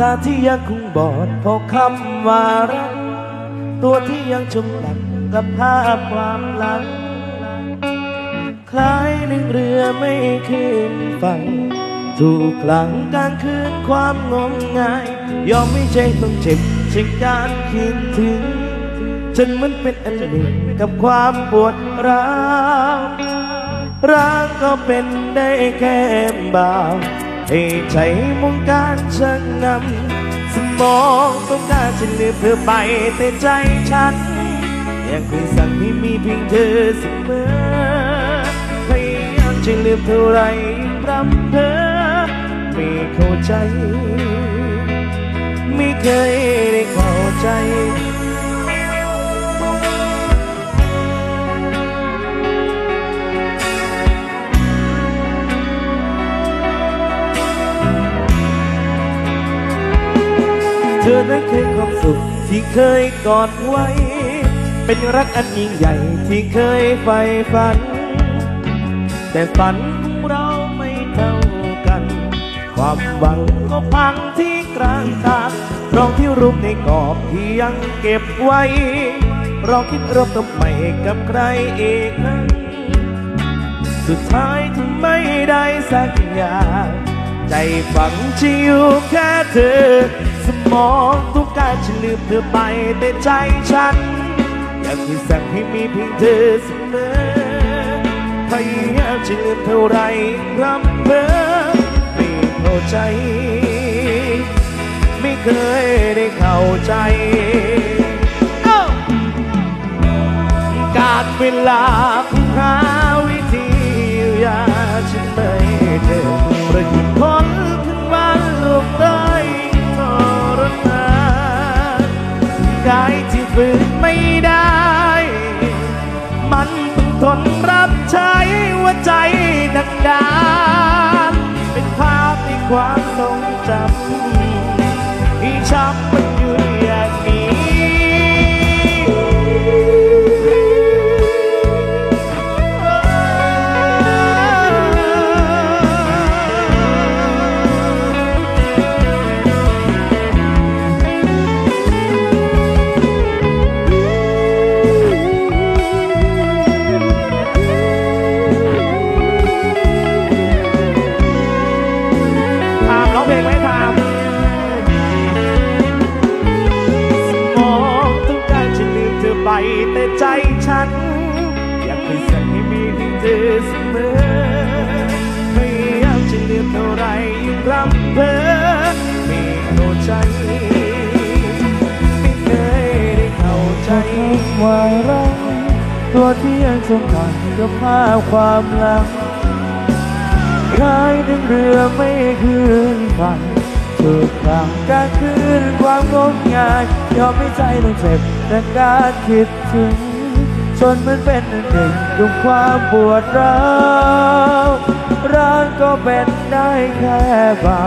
ตาที่ยังคงบอดเพราะคำว่ารัก ตัวที่ยังจมหลับกับภาพความหลัง คล้ายหนึ่งเรือไม่ขึ้นฝั่ง ถูกหลังกลางคืนความงมงาย ยอมไม่ใจต้องเจ็บเช่นการคิดถึงจนมันเป็นอันหนึ่งกับความปวดร้าวร่างก็เป็นได้แค่บ่าว ให้ใจมองการช่างนำสมองต้องการจะลืมเธอไปแต่ใจฉัน ยังคงสั่งให้มีเพียงเธอเสมอพยายามจะลืมเท่าไรรำเธอไม่เข้าใจ ไม่เคยได้เข้าใจ เธอนั้นเคยความสุขที่เคยกอดไว้ เป็นรักอันยิ่งใหญ่ที่เคยใฝ่ฝัน แต่ฝันของเราไม่เท่ากัน ความหวังก็พังที่กลางทางรองที่รูปในกรอบที่ยังเก็บไว้รอคิดรบกับใหม่กับใครเอีกนั้น สุดท้ายทำไม่ได้สักอย่าง ใจฝังที่อยู่แค่เธอ สมองต้องการจะลืมเธอไปแต่ใจฉัน อยากให้สั่งให้มีเพียงเธอเสมอพยายามจะลืมเท่าไรรำเพ้อไม่เข้าใจ ไม่เคยได้เข้าใจเอ้าการเวลาผู้หา ฝืนไม่ได้ มันต้องทนรับใช้หัวใจดักดานเป็นภาพในความทรงจำ แต่ใจฉัน อยากให้สั่งให้มีเพียงเธอเสมอพยายามจะลืมเท่าไรยิ่งรำเพ้อไม่เข้าใจไม่เคยได้เข้าใจว่ารักตัวที่ยังสำคัญกับภาพความหลังคล้ายดึงเรือไม่คืนฝั่ง ทุกกลางกลางคืนความงมงายยอมไม่ใจต้องเจ็บแต่การคิดถึง จนมันเป็นอันหนึ่งดุงความปวดร้าวร่างก็เป็นได้แค่เบา